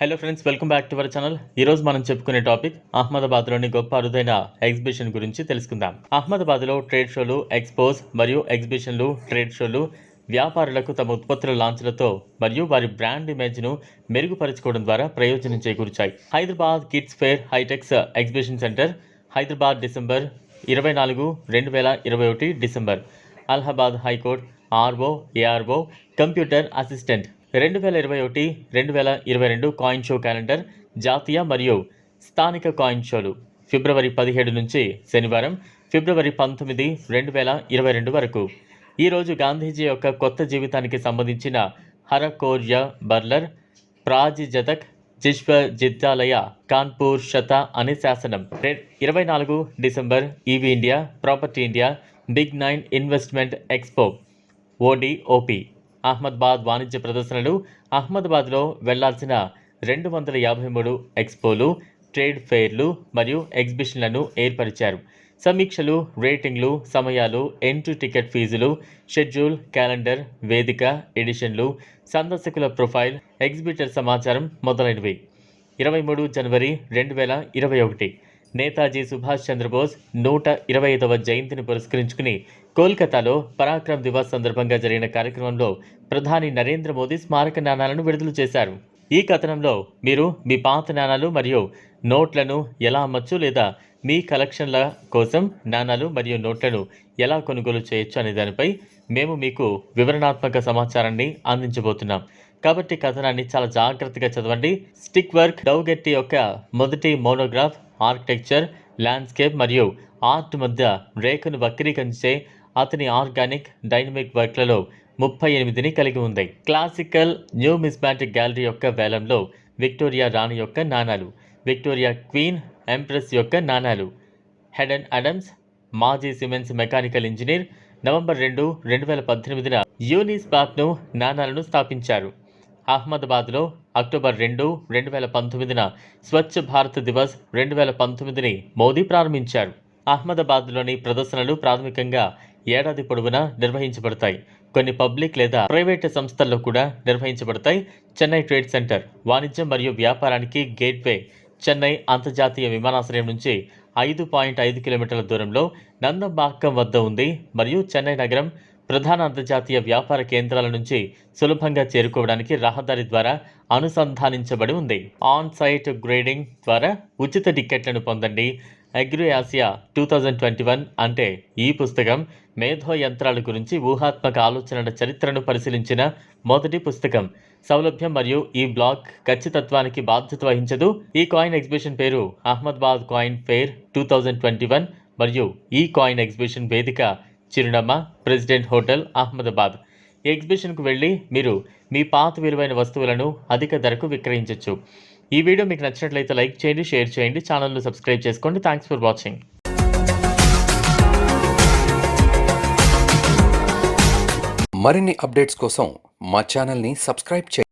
Hello friends welcome back to our channel ఈ రోజు మనం చెప్పుకునే టాపిక్ అహ్మదాబాద్లోని గొప్ప అరుదైన ఎగ్జిబిషన్ గురించి తెలుసుకుందాం. అహ్మదాబాద్లో ట్రేడ్ షోలు ఎక్స్పోజ్ మరియు ఎగ్జిబిషన్లు ట్రేడ్ షోలు వ్యాపారులకు తమ ఉత్పత్తుల లాంచ్లతో మరియు వారి బ్రాండ్ ఇమేజ్ను మెరుగుపరచుకోవడం ద్వారా ప్రయోజనం చేకూర్చాయి. Hyderabad kids fair HITEX exhibition centre Hyderabad December ఇరవై నాలుగు రెండు వేల ఇరవై ఒకటి December Allahabad high court RO ARO computer assistant రెండు వేల ఇరవై ఒకటి రెండు వేల ఇరవై రెండు కాయిన్ షో క్యాలెండర్ జాతీయ మరియు స్థానిక కాయిన్ షోలు ఫిబ్రవరి పదిహేడు నుంచి శనివారం ఫిబ్రవరి పంతొమ్మిది రెండు వేల ఇరవై రెండు వరకు. ఈరోజు గాంధీజీ యొక్క కొత్త జీవితానికి సంబంధించిన హరకోర్య బర్లర్ ప్రాజిజతక్ జిష్వ జిద్దాలయ కాన్పూర్ శత అనే శాసనం. ఇరవై నాలుగు December EV India property India big nine investment expo ODOP Ahmedabad వాణిజ్య ప్రదర్శనలు అహ్మదాబాద్లో వెళ్ళాల్సిన రెండు వందల యాభై మూడు ఎక్స్పోలు ట్రేడ్ ఫెయిర్లు మరియు ఎగ్జిబిషన్లను ఏర్పరిచారు. సమీక్షలు రేటింగ్లు సమయాలు ఎంట్రీ టికెట్ ఫీజులు షెడ్యూల్ క్యాలెండర్ వేదిక ఎడిషన్లు సందర్శకుల ప్రొఫైల్ ఎగ్జిబిటర్ సమాచారం మొదలైనవి. ఇరవై మూడు జనవరి రెండు వేల ఇరవై ఒకటి. నేతాజీ సుభాష్ చంద్రబోస్ నూట ఇరవై ఐదవ జయంతిని పురస్కరించుకుని కోల్కతాలో పరాక్రమ్ దివస్ సందర్భంగా జరిగిన కార్యక్రమంలో ప్రధాని నరేంద్ర మోదీ స్మారక నాణాలను విడుదల చేశారు. ఈ కథనంలో మీరు మీ పాత నాణాలు మరియు నోట్లను ఎలా అమ్మచ్చు లేదా మీ కలెక్షన్ల కోసం నాణాలు మరియు నోట్లను ఎలా కొనుగోలు చేయొచ్చు అనే దానిపై మేము మీకు వివరణాత్మక సమాచారాన్ని అందించబోతున్నాం. కాబట్టి కథనాన్ని చాలా జాగ్రత్తగా చదవండి. స్టిక్ వర్క్ డౌగెట్టి యొక్క మొదటి మోనోగ్రాఫ్ ఆర్కిటెక్చర్ ల్యాండ్స్కేప్ మరియు ఆర్ట్ మధ్య రేఖను వక్రీకరించే అతని ఆర్గానిక్ డైనమిక్ వర్క్లలో ముప్పై ఎనిమిదిని కలిగి ఉంది. క్లాసికల్ న్యూ మిస్మాటిక్ గ్యాలరీ యొక్క వేలంలో విక్టోరియా రాణి యొక్క నాణాలు విక్టోరియా క్వీన్ ఎంప్రెస్ యొక్క నాణాలు హెడెన్ అడమ్స్ మాజీ సిమెన్స్ మెకానికల్ ఇంజనీర్ నవంబర్ రెండు రెండు వేల పద్దెనిమిదిన యూనిస్పాక్ను నాణాలను స్థాపించారు. అహ్మదాబాద్లో అక్టోబర్ రెండు రెండు వేల పంతొమ్మిదిన స్వచ్ఛ భారత్ దివస్ రెండు వేల పంతొమ్మిదిని మోదీ ప్రారంభించారు. అహ్మదాబాద్లోని ప్రదర్శనలు ప్రాథమికంగా ఏడాది పొడవునా నిర్వహించబడతాయి. కొన్ని పబ్లిక్ లేదా ప్రైవేట్ సంస్థల్లో కూడా నిర్వహించబడతాయి. చెన్నై ట్రేడ్ సెంటర్ వాణిజ్యం మరియు వ్యాపారానికి గేట్వే చెన్నై అంతర్జాతీయ విమానాశ్రయం నుంచి ఐదు పాయింట్ ఐదు కిలోమీటర్ల దూరంలో నందంబాక్కం వద్ద ఉంది మరియు చెన్నై నగరం ప్రధాన అంతర్జాతీయ వ్యాపార కేంద్రాల నుంచి సులభంగా చేరుకోవడానికి రహదారి ద్వారా అనుసంధానించబడి ఉంది. ఆన్ సైట్ గ్రేడింగ్ ద్వారా ఉచిత టిక్కెట్లను పొందండి. Agro Asia two thousand twenty one అంటే ఈ పుస్తకం మేధో యంత్రాల గురించి ఊహాత్మక ఆలోచనల చరిత్రను పరిశీలించిన మొదటి పుస్తకం. సౌలభ్యం మరియు ఈ బ్లాగ్ ఖచ్చితత్వానికి బాధ్యత వహించదు. ఈ కాయిన్ ఎగ్జిబిషన్ పేరు Ahmedabad coin fair two thousand twenty one మరియు ఈ కాయిన్ ఎగ్జిబిషన్ వేదిక చిరునామా ప్రెసిడెంట్ హోటల్ అహ్మదాబాద్. ఎగ్జిబిషన్కు వెళ్ళి మీరు మీ పాత విలువైన వస్తువులను అధిక ధరకు విక్రయించవచ్చు ఈ వీడియో మీకు నచ్చినట్లయితే లైక్ చేయండి షేర్ చేయండి ఛానల్ను సబ్స్క్రైబ్ చేసుకోండి. థ్యాంక్స్ ఫర్ వాచింగ్ మరిన్ని అప్డేట్స్ కోసం మా ఛానల్ని సబ్స్క్రైబ్ చేయండి.